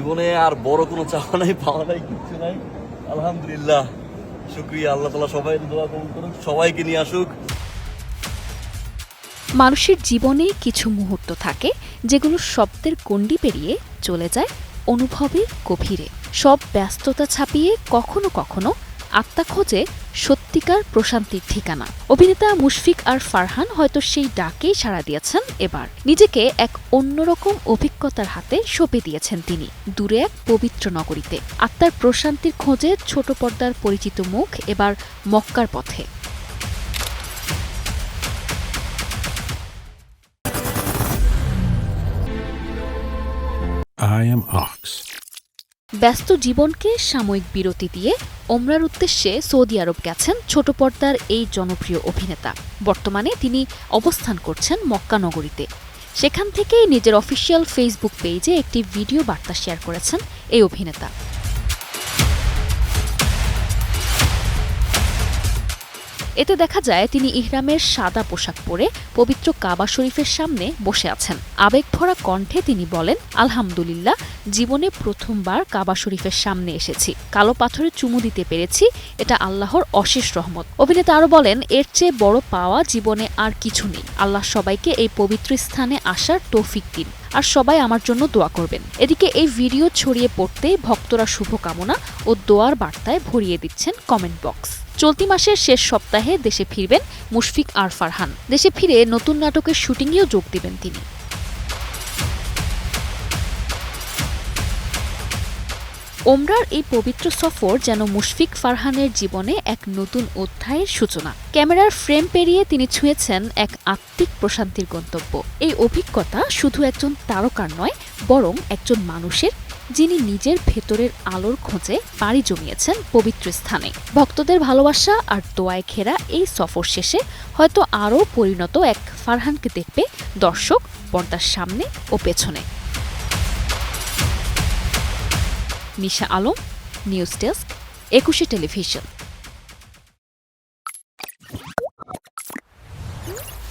জীবনে আর বড় কোনো চাওয়া নাই, পাওয়া নাই কিছু নাই। আলহামদুলিল্লাহ, শুক্রিয়া, আল্লাহ তালা সবাই দোয়া কবুল করুক, সবাইকে নিয়ে আসুক। মানুষের জীবনে কিছু মুহূর্ত থাকে, যেগুলো শব্দের গণ্ডি পেরিয়ে চলে যায় অনুভবের গভীরে। সব ব্যস্ততা ছাপিয়ে কখনো কখনো আত্মা খোঁজে সত্যিকার প্রশান্তির ঠিকানা। অভিনেতা মুশফিক আর ফারহান হয়তো সেই ডাকেই সাড়া দিয়েছেন এবার। নিজেকে এক অন্যরকম অভিজ্ঞতার হাতে সঁপে দিয়েছেন তিনি, দূরে এক পবিত্র নগরীতে। আত্মার প্রশান্তির খোঁজে ছোট পর্দার পরিচিত মুখ এবার মক্কার পথে। I am Ox. ব্যস্ত জীবনকে সাময়িক বিরতি দিয়ে ওমরার উদ্দেশ্যে সৌদি আরব গেছেন ছোট পর্দার এই জনপ্রিয় অভিনেতা। বর্তমানে তিনি অবস্থান করছেন মক্কা নগরীতে। সেখান থেকেই নিজের অফিসিয়াল ফেসবুক পেজে একটি ভিডিও বার্তা শেয়ার করেছেন এই অভিনেতা। এতে দেখা যায় তিনি ইহরামের সাদা পোশাক পরে পবিত্র কাবা শরীফের সামনে বসে আছেন। আবেগভরা কণ্ঠে তিনি বলেন, আলহামদুলিল্লাহ, জীবনে প্রথমবার কাবা শরীফের সামনে এসেছি। কালো পাথরে চুমু দিতে পেরেছি, এটা আল্লাহর অশেষ রহমত। অভিনেতা আরও বলেন, এর চেয়ে বড় পাওয়া জীবনে আর কিছু নেই। আল্লাহ সবাইকে এই পবিত্র স্থানে আসার তৌফিক দিন। আর সবাই আমার জন্য দোয়া করবেন। এদিকে এই ভিডিও ছড়িয়ে পড়তে ভক্তরা শুভকামনা ও দোয়ার বার্তায় ভরিয়ে দিচ্ছেন কমেন্ট বক্স চলতি মাসের শেষ সপ্তাহে দেশে ফিরবেন মুশফিক আর ফারহান। দেশে ফিরে নতুন নাটকের শুটিংয়েও যোগ দেবেন তিনি। ওমরার এই পবিত্র সফর যেন মুশফিক ফারহানের জীবনে এক নতুন অধ্যায়ের সূচনা। ক্যামেরার ফ্রেম পেরিয়ে তিনি ছুঁয়েছেন এক আত্মিক প্রশান্তির গন্তব্য। এই অভিজ্ঞতা শুধু একজন তারকার নয়, বরং একজন মানুষের, যিনি নিজের ভেতরের আলোর খোঁজে পাড়ি জমিয়েছেন পবিত্র স্থানে। ভক্তদের ভালোবাসা আর দোয়ায় ঘেরা এই সফর শেষে হয়তো আরও পরিণত এক ফারহানকে দেখবে দর্শক পর্দার সামনে ও পেছনে। Misha Alam news desk Ekushey television.